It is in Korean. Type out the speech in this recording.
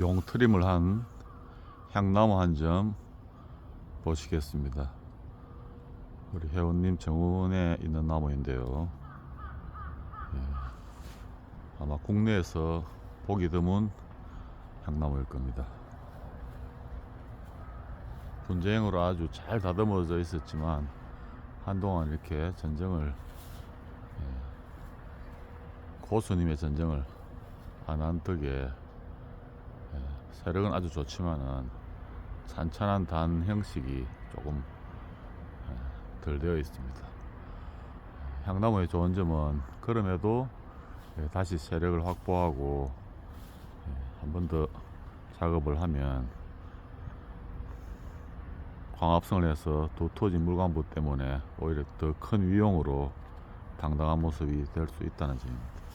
용 트림을 한 향나무 한 점 보시겠습니다. 우리 회원님 정원에 있는 나무인데요. 예, 아마 국내에서 보기 드문 향나무일 겁니다. 분쟁으로 아주 잘 다듬어져 있었지만 한동안 이렇게 전쟁을 예, 고수님의 전쟁을 안 한 덕에 예, 세력은 아주 좋지만은 찬찬한 단 형식이 조금 예, 덜 되어 있습니다. 향나무의 좋은 점은 그럼에도 예, 다시 세력을 확보하고 한 번 더 작업을 하면 광합성을 해서 도토진 물광부 때문에 오히려 더 큰 위용으로 당당한 모습이 될 수 있다는 점입니다.